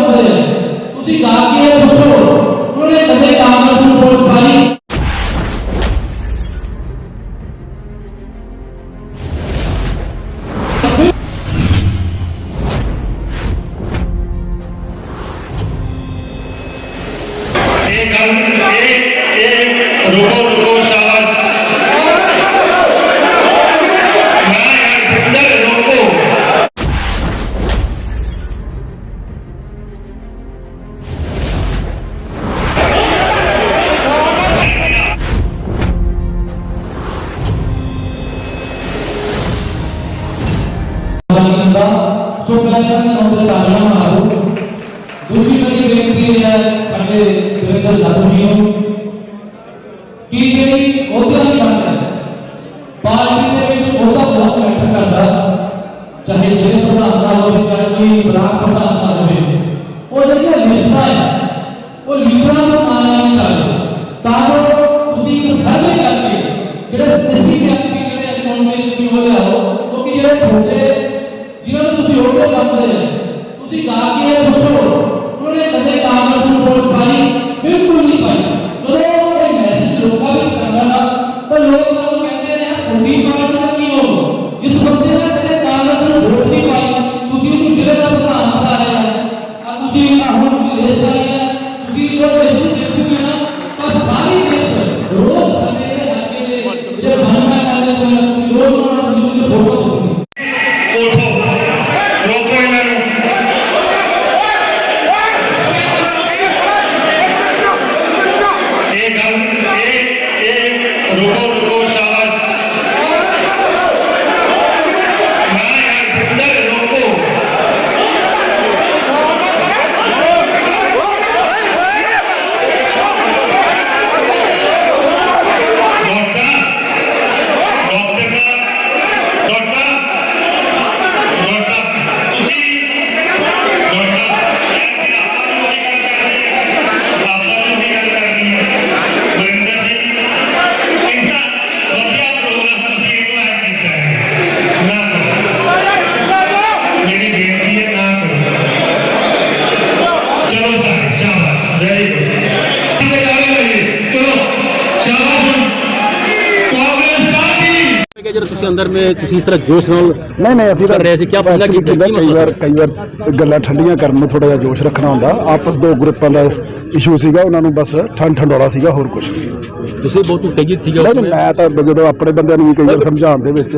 ਬੰਦੇ ਹੈ ਤੁਸੀਂ ਜਾ ਕੇ ਪੁੱਛੋ। ਵਿਰੇਂਦਰ ਲਾਲੂ ਜੀ ਨੂੰ ਕਿ ਜਿਹੜੀ ਅਹੁਦਿਆਂ ਦੀ ਮੰਗ ਹੈ ਪਾਰਟੀ ਦੇ ਵਿੱਚ ਉਹਦਾ ਬਹੁਤ ਮੈਟਰ ਕਰਦਾ ਚਾਹੇ ਜਿਹੜੇ ਪ੍ਰਧਾਨ ਦਾ ਹੋਵੇ ਚਾਹੇ ਕੋਈ ਬਲਾਕ ਪ੍ਰਧਾਨ ਦਾ ਹੋਵੇ ਉਹ ਜਿਹੜੀਆਂ ਲਿਸਟਾਂ ਹੈ ਉਹ ਲੀਡਰਾਂ ਦਾ ਨਾਮ ਨਹੀਂ ਚਾਹੀਦਾ ਤਾਂ ਜੋ ਤੁਸੀਂ ਇੱਕ ਸਰਵੇ ਕਰਕੇ ਜਿਹੜੇ ਸਹੀ ਵਿਅਕਤੀ ਜਿਹੜੇ ਅਕਾਊਂਟ ਵਿੱਚ ਤੁਸੀਂ ਉਹ ਲਿਆਓ ਕਿਉਂਕਿ ਜਿਹੜੇ ਤੁਹਾਡੇ ਜਿਨ੍ਹਾਂ ਨੂੰ ਤੁਸੀਂ ਉਹਦੇ ਮੰਨਦੇ ਹੋ ਤੁਸੀਂ ਜਾ ਕੇ ਇਹ ਪੁੱਛੋ ਉਹਨਾਂ ਨੇ ਕਦੇ ਕਾਂਗਰਸ ਨੂੰ ਵੋਟ ਯਾਰ ਕਿ ਜਦੋਂ ਤੁਸੀਂ ਅੰਦਰ ਮੇ ਤੁਸੀਂ ਇਸ ਤਰ੍ਹਾਂ ਜੋਸ਼ ਨਾਲ ਨਹੀਂ ਨਹੀਂ ਅਸੀਂ ਤਾਂ ਕਰ ਰਹੇ ਸੀ, ਕਿਆ ਪਤਾ ਕਿ ਕਿੱਦਾਂ ਕੀ ਕਈ ਵਾਰ ਕਈ ਵਾਰ ਗੱਲਾਂ ਠੰਡੀਆਂ ਕਰਨ ਨੂੰ ਥੋੜਾ ਜਿਹਾ ਜੋਸ਼ ਰੱਖਣਾ ਹੁੰਦਾ। ਆਪਸ ਦੋ ਗਰੁੱਪਾਂ ਦਾ ਇਸ਼ੂ ਸੀਗਾ ਉਹਨਾਂ ਨੂੰ ਬਸ ਠੰਡ ਠੰਡੋਲਾ ਸੀਗਾ ਹੋਰ ਕੁਝ ਤੁਸੀਂ ਬਹੁਤ ਤੇਜ਼ੀ ਸੀਗਾ ਨਹੀਂ ਮੈਂ ਤਾਂ ਜਦੋਂ ਆਪਣੇ ਬੰਦਿਆਂ ਨੂੰ ਵੀ ਕਈ ਵਾਰ ਸਮਝਾਉਣ ਦੇ ਵਿੱਚ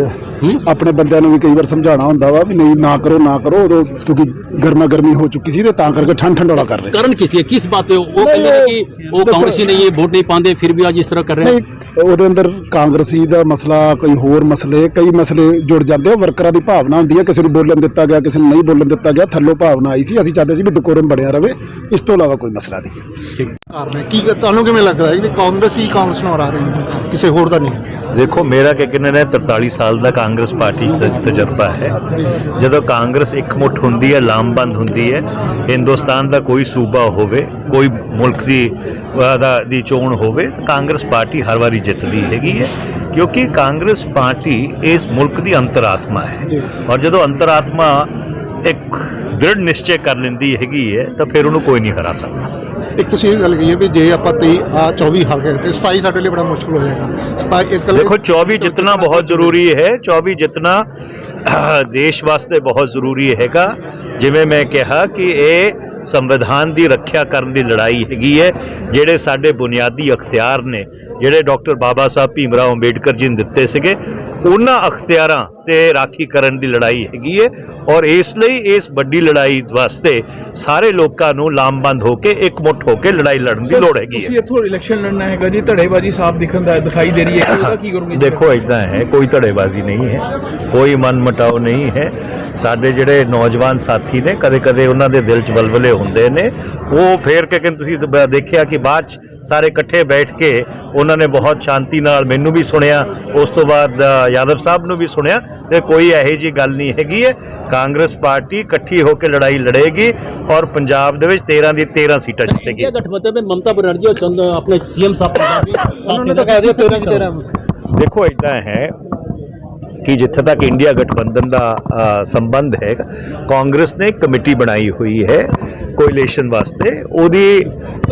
ਆਪਣੇ ਬੰਦਿਆਂ ਨੂੰ ਵੀ ਕਈ ਵਾਰ ਸਮਝਾਉਣਾ ਹੁੰਦਾ ਵਾ ਵੀ ਨਹੀਂ ਨਾ ਕਰੋ ਨਾ ਕਰੋ ਉਦੋਂ ਕਿਉਂਕਿ ਗਰਮਾ ਗਰਮੀ ਹੋ ਚੁੱਕੀ ਸੀ ਤੇ ਤਾਂ ਕਰਕੇ ਠੰਡ ਠੰਡੋਲਾ ਕਰ ਰਹੇ ਸੀ। ਕਰਨ ਕਿਸੇ ਕਿਸ ਬਾਤ ਤੇ ਉਹ ਕਹਿੰਦੇ ਨੇ ਕਿ ਉਹ ਕਾਂਗਰਸੀ ਨਹੀਂ ਇਹ ਵੋਟ ਨਹੀਂ ਪਾਉਂਦੇ ਫਿਰ ਵੀ ਅੱਜ ਇਸ ਤਰ੍ਹਾਂ ਕਰ ਰਹੇ ਨਹੀਂ ਉਹਦੇ ਅੰਦਰ ਕਾਂਗਰਸੀ ਦਾ ਮਸਲਾ ਕੋਈ ਹੋਰ ਮਸਲੇ ਕਈ ਮਸਲੇ ਜੁੜ ਜਾਂਦੇ ਆ ਵਰਕਰਾਂ ਦੀ ਭਾਵਨਾ ਹੁੰਦੀ ਹੈ ਕਿਸੇ ਨੂੰ ਬੋਲਣ ਦਿੱਤਾ ਗਿਆ ਕਿਸੇ ਨੂੰ ਨਹੀਂ ਬੋਲਣ ਦਿੱਤਾ ਗਿਆ ਥੱਲੋਂ ਭਾਵਨਾ ਆਈ ਸੀ। ਅਸੀਂ ਚਾਹਦੇ ਸੀ ਵੀ ਡਿਕੋਰਮ ਬਣਿਆ ਰਵੇ। ਇਸ ਤੋਂ ਇਲਾਵਾ ਕੋਈ ਮਸਲਾ ਨਹੀਂ। ਕਾਰਨ ਹੈ। ਕੀ ਤੁਹਾਨੂੰ ਕਿਵੇਂ ਲੱਗਦਾ ਹੈ? ਕਿ ਕਾਂਗਰਸ ਹੀ ਕਾਂਗਰਸ ਨੂੰ ਹਰਾ ਰਹੀ ਹੈ। ਕਿਸੇ ਹੋਰ ਦਾ ਨਹੀਂ। ਦੇਖੋ ਮੇਰਾ ਕਿ ਕਿੰਨੇ ਨੇ 43 ਸਾਲ ਦਾ ਕਾਂਗਰਸ ਪਾਰਟੀ ਦਾ ਤਜਰਬਾ ਹੈ। ਜਦੋਂ ਕਾਂਗਰਸ ਇਕਮੁੱਠ ਹੁੰਦੀ ਹੈ ਲਾਮਬੰਦ ਹੁੰਦੀ ਹੈ ਹਿੰਦੁਸਤਾਨ ਦਾ ਕੋਈ ਸੂਬਾ ਹੋਵੇ ਕੋਈ ਮੁਲਕ ਦੀ ਦਾ ਚੋਣ ਹੋਵੇ ਕਾਂਗਰਸ ਪਾਰਟੀ ਹਰ ਵਾਰੀ ਜਿੱਤਦੀ ਹੈਗੀ ਹੈ। ਕਿਉਂਕਿ ਕਾਂਗਰਸ ਪਾਰਟੀ ਇਸ ਮੁਲਕ ਦੀ ਅੰਤਰਾਤਮਾ ਹੈ। ਔਰ ਜਦੋਂ ਅੰਤਰਾਤਮਾ ਇੱਕ ਦ੍ਰਿੜ ਨਿਸ਼ਚੈ ਕਰ ਲੈਂਦੀ ਹੈਗੀ ਹੈ ਤਾਂ ਫਿਰ ਉਹਨੂੰ ਕੋਈ ਨਹੀਂ ਹਰਾ ਸਕਦਾ। ਇੱਕ ਤੁਸੀਂ ਇਹ ਗੱਲ ਕਹੀ ਹੈ ਵੀ ਜੇ ਆਪਾਂ 23 ਆ 24 ਹਲਕੇ ਤੇ 27 ਸਾਡੇ ਲਈ ਬੜਾ ਮੁਸ਼ਕਲ ਹੋ ਜਾਏਗਾ। 27 ਇਸ ਗੱਲ ਦੇਖੋ 24 ਜਿੱਤਣਾ ਬਹੁਤ ਜ਼ਰੂਰੀ ਹੈ। 24 ਜਿੱਤਣਾ ਦੇਸ਼ ਵਾਸਤੇ ਬਹੁਤ ਜ਼ਰੂਰੀ ਹੈਗਾ। ਜਿਵੇਂ ਮੈਂ ਕਿਹਾ ਕਿ ਇਹ ਸੰਵਿਧਾਨ ਦੀ ਰੱਖਿਆ ਕਰਨ ਦੀ ਲੜਾਈ ਹੈਗੀ ਹੈ ਜਿਹੜੇ ਸਾਡੇ ਬੁਨਿਆਦੀ ਅਖਤਿਆਰ ਨੇ ਜਿਹੜੇ ਡਾਕਟਰ ਬਾਬਾ ਸਾਹਿਬ ਭੀਮਰਾਓ ਅੰਬੇਡਕਰ ਜੀ ਨੇ ਦਿੱਤੇ ਸੀਗੇ ਉਹਨਾਂ ਅਖਤਿਆਰਾਂ ਤੇ ਰਾਖੀ ਕਰਨ ਦੀ ਲੜਾਈ ਹੈਗੀ ਹੈ ਔਰ ਇਸ ਲਈ ਇਸ ਵੱਡੀ ਲੜਾਈ ਵਾਸਤੇ ਸਾਰੇ ਲੋਕਾਂ ਨੂੰ ਲਾਮਬੰਦ ਹੋ ਕੇ ਇਕਮੁੱਠ ਹੋ ਕੇ ਲੜਾਈ ਲੜਨ ਦੀ ਲੋੜ ਹੈਗੀ ਹੈ ਤੁਸੀਂ ਇੱਥੋਂ ਇਲੈਕਸ਼ਨ ਲੜਨਾ ਹੈਗਾ ਜੀ ਧੜੇਬਾਜ਼ੀ ਸਾਫ਼ ਦਿਖਣ ਦਾ ਦਿਖਾਈ ਦੇ ਰਹੀ ਹੈ। ਉਹਦਾ ਕੀ ਕਰੋਗੇ ਦੇਖੋ ਇਦਾਂ ਹੈ ਕੋਈ ਧੜੇਬਾਜ਼ੀ ਨਹੀਂ ਹੈ ਕੋਈ ਮਨ ਮਟਾਓ ਨਹੀਂ ਹੈ। ਸਾਡੇ ਜਿਹੜੇ ਨੌਜਵਾਨ ਸਾਥੀ ਨੇ ਕਦੇ ਕਦੇ ਉਹਨਾਂ ਦੇ ਦਿਲ 'ਚ ਬਲਬਲੇ ਹੁੰਦੇ ਨੇ। ਉਹ ਫੇਰ ਕਿ ਕਿ ਤੁਸੀਂ ਦੇਖਿਆ ਕਿ ਬਾਅਦ 'ਚ ਸਾਰੇ ਇਕੱਠੇ ਬੈਠ ਕੇ ਉਹਨਾਂ ਨੇ ਬਹੁਤ ਸ਼ਾਂਤੀ ਨਾਲ ਮੈਨੂੰ ਵੀ ਸੁਣਿਆ ਉਸ ਤੋਂ ਬਾਅਦ ਯਾਦਵ ਸਾਹਿਬ ਨੂੰ ਵੀ ਸੁਣਿਆ। ਤੇ ਕੋਈ ਇਹੋ ਜੀ ਗੱਲ ਨਹੀਂ ਹੈਗੀ ਹੈ। ਕਾਂਗਰਸ ਪਾਰਟੀ ਇਕੱਠੀ ਹੋ ਕੇ ਲੜਾਈ ਲੜੇਗੀ ਔਰ ਪੰਜਾਬ ਦੇ ਵਿੱਚ 13 ਦੀ 13 ਸੀਟਾਂ ਜਿੱਤੇਗੀ। ਇਹ ਗਠਬੰਧਨ ਵਿੱਚ ਮਮਤਾ ਬਨਰਜੀ ਔਰ ਚੰਦ ਆਪਣੇ ਸੀਐਮ ਸਾਹਿਬ ਪੰਜਾਬੀ ਉਹਨਾਂ ਨੇ ਤਾਂ ਕਹਿ ਦਿਆ 13 ਦੀ 13 ਦੇਖੋ ਇਦਾਂ ਹੈ ਕਿ ਜਿੱਥੇ ਤੱਕ ਇੰਡੀਆ ਗਠਬੰਧਨ ਦਾ ਸੰਬੰਧ ਹੈ ਕਾਂਗਰਸ ਨੇ ਕਮੇਟੀ ਬਣਾਈ ਹੋਈ ਹੈ ਕੋਇਲੇਸ਼ਨ ਵਾਸਤੇ। ਉਹਦੀ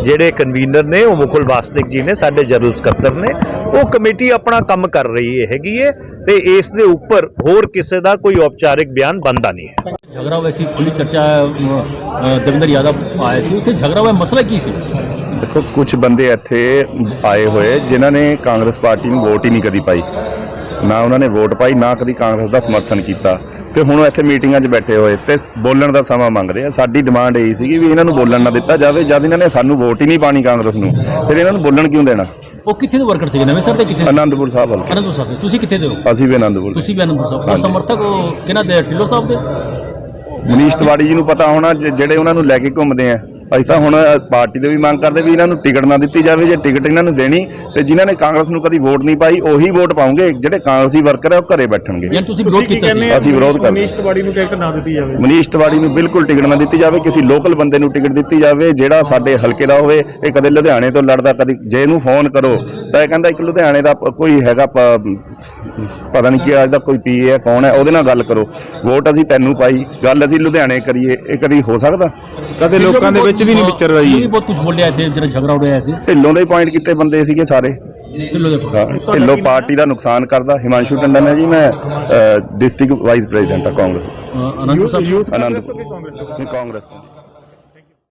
ਜਿਹੜੇ ਕਨਵੀਨਰ ਨੇ ਉਹ ਮੁਕੁਲ ਵਾਸਨਿਕ ਜੀ ਨੇ ਸਾਡੇ ਜਨਰਲ ਸਕੱਤਰ ਨੇ। ਉਹ ਕਮੇਟੀ ਆਪਣਾ ਕੰਮ ਕਰ ਰਹੀ ਹੈਗੀ ਹੈ ਤੇ ਇਸ ਦੇ ਉੱਪਰ ਹੋਰ ਕਿਸੇ ਦਾ ਕੋਈ ਔਪਚਾਰਿਕ ਬਿਆਨ ਬੰਦਾ ਨਹੀਂ ਹੈ। ਝਗੜਾ ਹੋਇਆ ਸੀ ਖੁੱਲੀ ਚਰਚਾ ਦਵਿੰਦਰ ਯਾਦਵ ਆਏ ਸੀ ਉੱਥੇ ਝਗੜਾ ਹੋਇਆ ਮਸਲਾ ਕੀ ਸੀ? ਦੇਖੋ ਕੁਝ ਬੰਦੇ ਇੱਥੇ ਆਏ ਹੋਏ ਜਿਨ੍ਹਾਂ ਨੇ ਕਾਂਗਰਸ ਪਾਰਟੀ ਨੂੰ ਵੋਟ ਹੀ ਨਹੀਂ ਕਦੀ ਪਾਈ। ਨਾ ਉਹਨਾਂ ਨੇ ਵੋਟ ਪਾਈ ਨਾ ਕਦੀ ਕਾਂਗਰਸ ਦਾ ਸਮਰਥਨ ਕੀਤਾ। ਤੇ ਹੁਣ ਇੱਥੇ ਮੀਟਿੰਗਾਂ 'ਚ ਬੈਠੇ ਹੋਏ ਤੇ ਬੋਲਣ ਦਾ ਸਮਾਂ ਮੰਗ ਰਹੇ ਆ। ਸਾਡੀ ਡਿਮਾਂਡ ਇਹ ਸੀਗੀ ਵੀ ਇਹਨਾਂ ਨੂੰ ਬੋਲਣ ਨਾ ਦਿੱਤਾ ਜਾਵੇ ਜਦ ਇਹਨਾਂ ਨੇ ਸਾਨੂੰ ਵੋਟ ਹੀ ਨਹੀਂ ਪਾਣੀ ਕਾਂਗਰਸ ਨੂੰ ਫਿਰ ਇਹਨਾਂ ਨੂੰ ਬੋਲਣ ਕਿਉਂ ਦੇਣਾ? ਉਹ ਕਿੱਥੇ ਦੇ ਵਰਕਰ ਸੀਗੇ? ਨਵੇਂ ਸਰ ਦੇ ਕਿੱਥੇ? ਆਨੰਦਪੁਰ ਸਾਹਿਬ ਹਲਕੇ ਅਨੰਦਪੁਰ ਸਾਹਿਬ ਦੇ। ਤੁਸੀਂ ਕਿੱਥੇ ਦੇ ਹੋ? ਅਸੀਂ ਵੀ ਆਨੰਦਪੁਰ ਤੁਸੀਂ ਵੀ ਅਨੰਦਪੁਰ ਸਾਹਿਬ। ਹਾਂਜੀ। ਸਮਰਥਕ ਉਹ ਕਿਹਨਾਂ ਦੇ? ਢਿੱਲੋਂ ਸਾਹਿਬ ਦੇ? ਮਨੀਸ਼ ਤਿਵਾੜੀ ਜੀ ਨੂੰ ਪਤਾ ਹੋਣਾ ਜ- ਜਿਹੜੇ ਉਹਨਾਂ ਨੂੰ ਲੈ ਕੇ ਘੁੰਮਦੇ ਆ। ਅਸੀਂ ਤਾਂ ਹੁਣ ਪਾਰਟੀ ਦੇ ਵੀ ਮੰਗ ਕਰਦੇ ਵੀ ਇਹਨਾਂ ਨੂੰ ਟਿਕਟ ਨਾ ਦਿੱਤੀ ਜਾਵੇ ਜੇ ਟਿਕਟ ਇਹਨਾਂ ਨੂੰ ਦੇਣੀ ਤੇ ਜਿਨ੍ਹਾਂ ਨੇ ਕਾਂਗਰਸ ਨੂੰ ਕਦੀ ਵੋਟ ਨਹੀਂ ਪਾਈ ਉਹੀ ਵੋਟ ਪਾਉਂਗੇ ਜਿਹੜੇ ਕਾਂਗਰਸੀ ਵਰਕਰ ਆ ਉਹ ਘਰੇ ਬੈਠਣਗੇ। ਯਾਨੀ ਤੁਸੀਂ ਵਿਰੋਧ ਕੀਤਾ ਸੀ? ਅਸੀਂ ਵਿਰੋਧ ਕਰਦੇ ਮਨੀਸ਼ ਤਿਵਾੜੀ ਨੂੰ ਟਿਕਟ ਨਾ ਦਿੱਤੀ ਜਾਵੇ? ਮਨੀਸ਼ ਤਿਵਾੜੀ ਨੂੰ ਬਿਲਕੁਲ ਟਿਕਟ ਨਾ ਦਿੱਤੀ ਜਾਵੇ ਕਿਸੇ ਲੋਕਲ ਬੰਦੇ ਨੂੰ ਟਿਕਟ ਦਿੱਤੀ ਜਾਵੇ ਜਿਹੜਾ ਸਾਡੇ ਹਲਕੇ ਦਾ ਹੋਵੇ ਇਹ ਕਦੇ ਲੁਧਿਆਣੇ ਤੋਂ ਲੜਦਾ ਕਦੀ ਜੇ ਇਹਨੂੰ ਫੋਨ ਕਰੋ ਤਾਂ ਇਹ ਕਹਿੰਦਾ ਇੱਕ ਲੁਧਿਆਣੇ ਦਾ ਕੋਈ ਹੈਗਾ ਪਤਾ ਨਹੀਂ ਕੀ ਅੱਜ ਦਾ ਕੋਈ ਪੀਏ ਹੈ ਕੌਣ ਹੈ ਉਹਦੇ ਨਾਲ ਗੱਲ ਕਰੋ। ਵੋਟ ਅਸੀਂ ਤੈਨੂੰ ਪਾਈ ਗੱਲ ਅਸੀਂ ਲੁਧਿਆਣੇ ਕਰੀਏ ਇਹ ਕਦੀ ਹੋ ਸਕਦਾ? ਕਦੇ ਲੋਕਾਂ ਦੇ ਵਿੱਚ ਵੀ ਨਹੀਂ ਵਿਚਰ ਰਹੀ ਬਹੁਤ ਕੁਝ ਬੋਲਿਆ ਇੱਥੇ ਜਿਹੜਾ ਝਗੜਾ ਹੋਇਆ ਸੀ। ਢਿੱਲੋਂ ਦੇ ਪੁਆਇੰਟ ਕੀਤੇ ਬੰਦੇ ਸੀਗੇ ਸਾਰੇ। ਢਿੱਲੋਂ ਦੇ ਹਾਂ, ਢਿੱਲੋਂ ਪਾਰਟੀ ਦਾ ਨੁਕਸਾਨ ਕਰਦਾ ਹਿਮਾਂਸ਼ੂ ਟੰਡਨ ਹੈ ਜੀ ਮੈਂ ਡਿਸਟ੍ਰਿਕਟ ਵਾਈਸ ਪ੍ਰੈਜ਼ੀਡੈਂਟ ਆ ਕਾਂਗਰਸ। ਅਨੰਦਪੁਰ ਸਾਹਿਬ। ਆਨੰਦਪੁਰ ਕਾਂਗਰਸ।